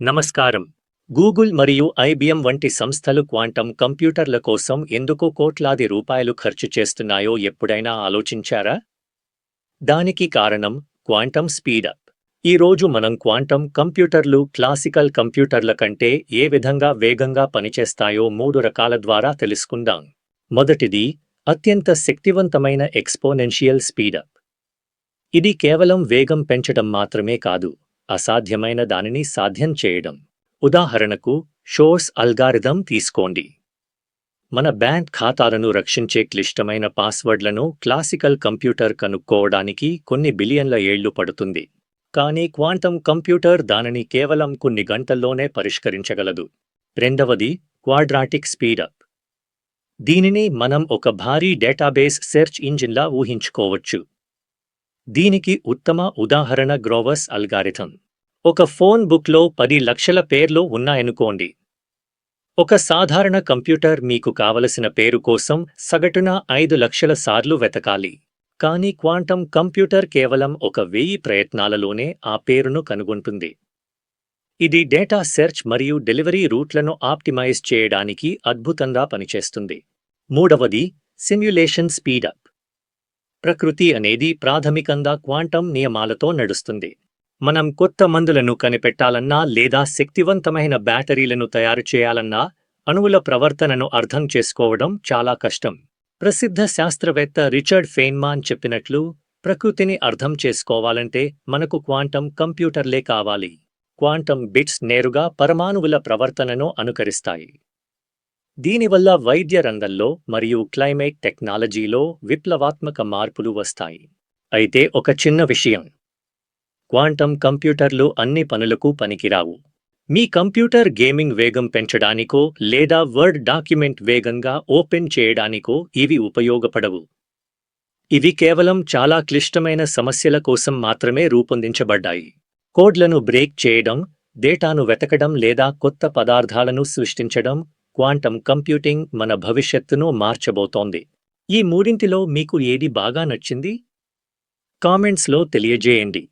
నమస్కారం. గూగుల్ మరియు ఐబిఎం వంటి సంస్థలు క్వాంటం కంప్యూటర్ల కోసం ఎందుకు కోట్లాది రూపాయలు ఖర్చు చేస్తున్నాయో ఎప్పుడైనా ఆలోచించారా? దానికి కారణం క్వాంటం స్పీడప్ ఈ రోజు మనం క్వాంటం కంప్యూటర్లు క్లాసికల్ కంప్యూటర్ల కంటే ఏ విధంగా వేగంగా పనిచేస్తాయో మూడు రకాల ద్వారా తెలుసుకుందాం. మొదటిది అత్యంత శక్తివంతమైన ఎక్స్పోనెన్షియల్ స్పీడప్ ఇది కేవలం వేగం పెంచడం మాత్రమే కాదు. అసాధ్యమైన దానిని సాధ్యం చేయడం. ఉదాహరణకు షోర్స్ అల్గారిథం తీసుకోండి. మన బ్యాంక్ ఖాతాలను రక్షించే క్లిష్టమైన పాస్వర్డ్లను క్లాసికల్ కంప్యూటర్ కనుక్కోవడానికి కొన్ని బిలియన్ల ఏళ్ళు పడుతుంది. కానీ క్వాంటం కంప్యూటర్ దానిని కేవలం కొన్ని గంటల్లోనే పరిష్కరించగలదు. రెండవది క్వాడ్రాటిక్ స్పీడప్. దీనిని మనం ఒక భారీ డేటాబేస్ సెర్చ్ ఇంజిన్లా ఊహించుకోవచ్చు. దీనికి ఉత్తమ ఉదాహరణ గ్రోవస్ అల్గారిథం. ఒక ఫోన్ బుక్లో పది లక్షల పేర్లు ఉన్నాయనుకోండి. ఒక సాధారణ కంప్యూటర్ మీకు కావలసిన పేరు కోసం సగటున ఐదు లక్షల సార్లు వెతకాలి. కానీ క్వాంటం కంప్యూటర్ కేవలం ఒక వెయ్యి ప్రయత్నాలలోనే ఆ పేరును కనుగొంటుంది. ఇది డేటా సెర్చ్ మరియు డెలివరీ రూట్లను ఆప్టిమైజ్ చేయడానికి అద్భుతంగా పనిచేస్తుంది. మూడవది సిమ్యులేషన్ స్పీడప్. ప్రకృతి అనేది ప్రాథమికంగా క్వాంటం నియమాలతో నడుస్తుంది. మనం కొత్త మందులను కనిపెట్టాలన్నా లేదా శక్తివంతమైన బ్యాటరీలను తయారు చేయాలన్నా అణువుల ప్రవర్తనను అర్థం చేసుకోవడం చాలా కష్టం. ప్రసిద్ధ శాస్త్రవేత్త రిచర్డ్ ఫెయిన్మాన్ చెప్పినట్లు ప్రకృతిని అర్థం చేసుకోవాలంటే మనకు క్వాంటం కంప్యూటర్లే కావాలి. క్వాంటం బిట్స్ నేరుగా పరమాణువుల ప్రవర్తనను అనుకరిస్తాయి. దీనివల్ల వైద్య రంగంలో మరియు క్లైమేట్ టెక్నాలజీలో విప్లవాత్మక మార్పులు వస్తాయి. అయితే ఒక చిన్న విషయం. క్వాంటం కంప్యూటర్లు అన్ని పనులకు పనికిరావు. మీ కంప్యూటర్ గేమింగ్ వేగం పెంచడానికో లేదా వర్డ్ డాక్యుమెంట్ వేగంగా ఓపెన్ చేయడానికో ఇవి ఉపయోగపడవు. ఇవి కేవలం చాలా క్లిష్టమైన సమస్యల కోసం మాత్రమే రూపొందించబడ్డాయి. కోడ్లను బ్రేక్ చేయడం డేటాను వెతకడం లేదా కొత్త పదార్థాలను సృష్టించడం క్వాంటం కంప్యూటింగ్ మన భవిష్యత్తును మార్చబోతోంది. ఈ మూడింటిలో మీకు ఏది బాగా నచ్చింది? కామెంట్స్లో తెలియజేయండి.